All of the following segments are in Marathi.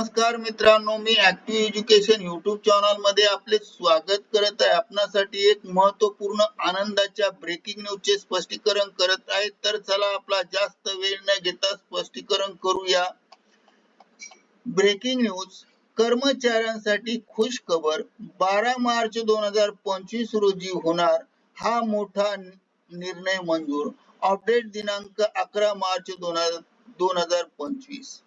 नमस्कार मित्रांनो मी ऍक्टिव्ह एज्युकेशन युट्यूब चॅनलमध्ये आपले स्वागत करत आहे. आपणासाठी एक महत्त्वपूर्ण आनंदाच्या ब्रेकिंग न्यूज चे स्पष्टीकरण करत आहे. तर चला आपला जास्त वेळ न घेता स्पष्टीकरण करूया. ब्रेकिंग न्यूज कर्मचाऱ्यांसाठी खुश खबर बारा मार्च दोन हजार पंचवीस रोजी होणार हा मोठा निर्णय मंजूर. अपडेट दिनांक अकरा मार्च दोन हजार पंचवीस.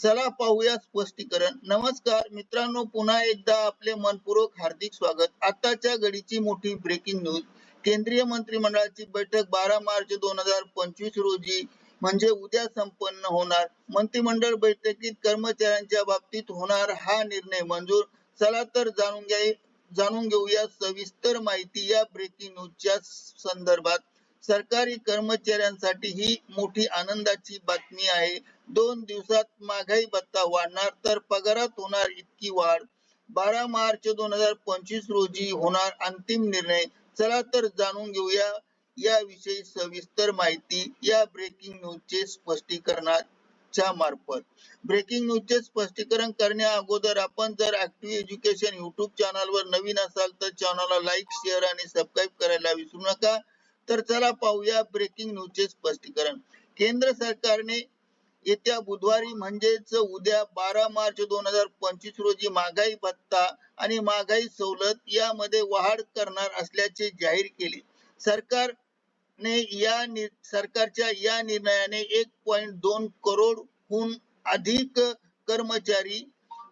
चला पाहूया स्पष्टीकरण. नमस्कार मित्रांनो पुन्हा एकदा आपले मनपूर्वक हार्दिक स्वागत. आताच्या घडीची मोठी ब्रेकिंग न्यूज केंद्रीय मंत्रिमंडळाची बैठक बारा मार्च दोन हजार पंचवीस रोजी म्हणजे उद्या संपन्न होणार. मंत्रिमंडळ बैठकीत कर्मचाऱ्यांच्या बाबतीत होणार हा निर्णय मंजूर. चला तर जाणून घ्या जाणून घेऊया सविस्तर माहिती या ब्रेकिंग न्यूजच्या संदर्भात. सरकारी कर्मचाऱ्यांसाठी ही मोठी आनंदाची बातमी आहे. दोन दिवसात महागाई भत्ता वाढणार तर पगारात होणार इतकी वाढ. बारा मार्च दोन हजार पंचवीस रोजी होणार अंतिम निर्णय. चला तर जाणून घेऊया याविषयी सविस्तर माहिती. या ब्रेकिंग न्यूजचे स्पष्टीकरणाच्या मार्फत. ब्रेकिंग न्यूजचे स्पष्टीकरण करण्या अगोदर आपण जर ऍक्टिव्ह एज्युकेशन युट्यूब चॅनलवर नवीन असाल तर चॅनलला लाईक शेअर आणि सबस्क्राईब करायला विसरू नका. तर चला पाहूया ब्रेकिंग न्यूजचे स्पष्टीकरण. केंद्र सरकारने येत्या बुधवारी म्हणजेच उद्या बारा मार्च दोन हजार पंचवीस रोजी महागाई भत्ता आणि महागाई सवलत यामध्ये वाढ करणार असल्याचे जाहीर केले. सरकारने या सरकारच्या या निर्णयाने एक पॉइंट दोन करोड हून अधिक कर्मचारी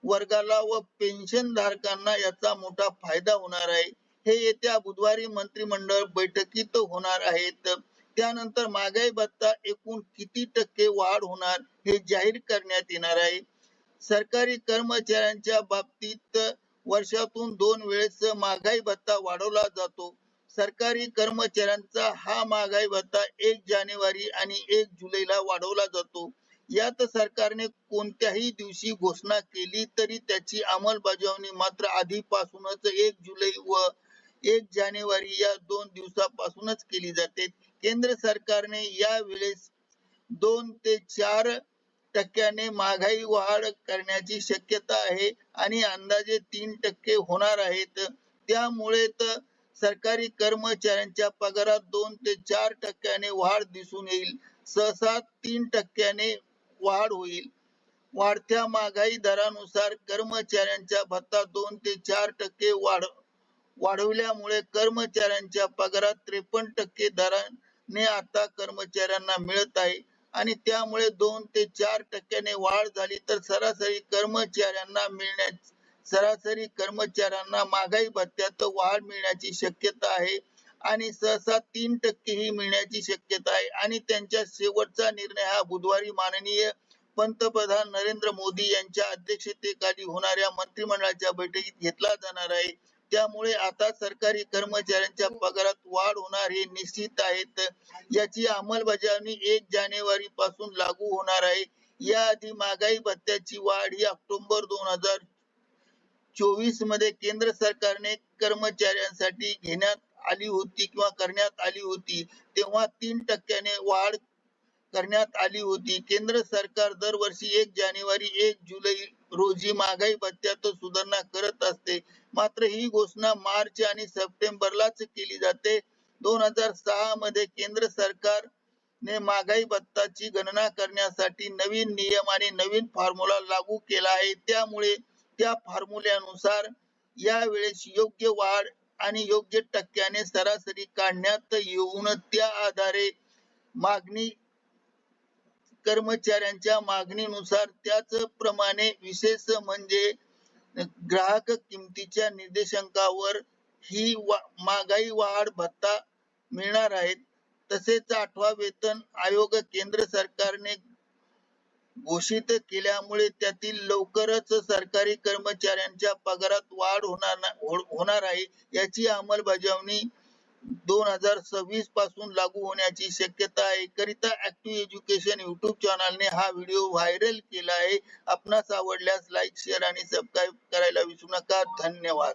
वर्गाला व पेन्शन धारकांना याचा मोठा फायदा होणार आहे. हे येत्या बुधवारी मंत्रिमंडळ बैठकीत होणार आहेत. त्यानंतर महागाई भत्ता एकूण किती टक्के वाढ होणार हे जाहीर करण्यात येणार आहे. सरकारी कर्मचाऱ्यांच्या बाबतीत वर्षातून दोन वेळेस महागाई भत्ता वाढवला जातो. सरकारी कर्मचाऱ्यांचा हा महागाई भत्ता एक जानेवारी आणि एक जुलैला वाढवला जातो. यात सरकारने कोणत्याही दिवशी घोषणा केली तरी त्याची अंमलबजावणी मात्र आधीपासूनच एक जुलै व एक जानेवारी या दोन दिवसापासूनच केली जाते. केंद्र सरकारने या वेळेस दोन ते चार टक्क्याने महागाई वाढ करण्याची शक्यता आहे आणि अंदाजे तीन टक्के होणार आहेत. त्यामुळे तर सरकारी कर्मचाऱ्यांच्या पगारात दोन ते चार टक्क्याने वाढ दिसून येईल. सहसा तीन टक्क्याने वाढ होईल. वाढत्या महागाई दरानुसार कर्मचाऱ्यांच्या भत्ता दोन ते चार टक्के वाढ वाढवल्यामुळे कर्मचाऱ्यांच्या पगारात त्रेपन्न टक्के दरा ने आता कर्मचाऱ्यांना मिळत आहे. आणि त्यामुळे दोन ते चार टक्क्याने वाढ झाली तर सरासरी कर्मचाऱ्यांना मिळण्या सरासरी कर्मचाऱ्यांना महागाई भत्त्यात वाढ मिळण्याची शक्यता आहे. आणि सहसा तीन टक्के ही मिळण्याची शक्यता आहे. आणि त्यांच्या शेवटचा निर्णय हा बुधवारी माननीय पंतप्रधान नरेंद्र मोदी यांच्या अध्यक्षतेखाली होणाऱ्या मंत्रिमंडळाच्या बैठकीत घेतला जाणार आहे. त्यामुळे आता सरकारी कर्मचाऱ्यांच्या पगारात वाढ होणार हे निश्चित आहेत. याची अंमलबजावणी एक जानेवारी पासून लागू होणार आहे. याआधी महागाई भत्त्याची वाढ ही ऑक्टोबर दोन हजार चोवीसमध्ये केंद्र सरकारने कर्मचाऱ्यांसाठी घेण्यात आली होती किंवा करण्यात आली होती. तेव्हा तीन टक्क्याने वाढ करण्यात आली होती. केंद्र सरकार दरवर्षी एक जानेवारी एक जुलै रोजी महागाई भत्त्यात सुधारणा करत असते. मात्र ही घोषणा मार्च आणि सप्टेंबरलाच केली जाते. दोन हजार सहा मध्ये केंद्र सरकारने महागाई भत्ताची गणना करण्यासाठी नवीन नियम आणि नवीन फॉर्म्युला लागू केला आहे. त्यामुळे त्या फॉर्म्युल्यानुसार यावेळेस योग्य वाढ आणि योग्य टक्क्याने सरासरी काढण्यात येऊन त्या आधारे मागणी कर्मचाऱ्यांच्या मागणीनुसार त्याच प्रमाणे विशेष म्हणजे ग्राहक किमतीच्या निर्देशांकावर ही वा, महागाई वाढ भत्ता मिळणार आहेत. तसेच आठवा वेतन आयोग केंद्र सरकारने घोषित केल्यामुळे त्यातील लवकरच सरकारी कर्मचाऱ्यांच्या पगारात वाढ होणार होणार आहे. याची अंमलबजावणी दोन हजार सव्वीसपासून लागू होण्याची शक्यता आहे. करिता ऍक्टिव्ह एज्युकेशन युट्यूब चॅनलने हा व्हिडिओ व्हायरल केला आहे. आपणास आवडल्यास लाईक शेअर आणि सबस्क्राईब करायला विसरू नका. धन्यवाद.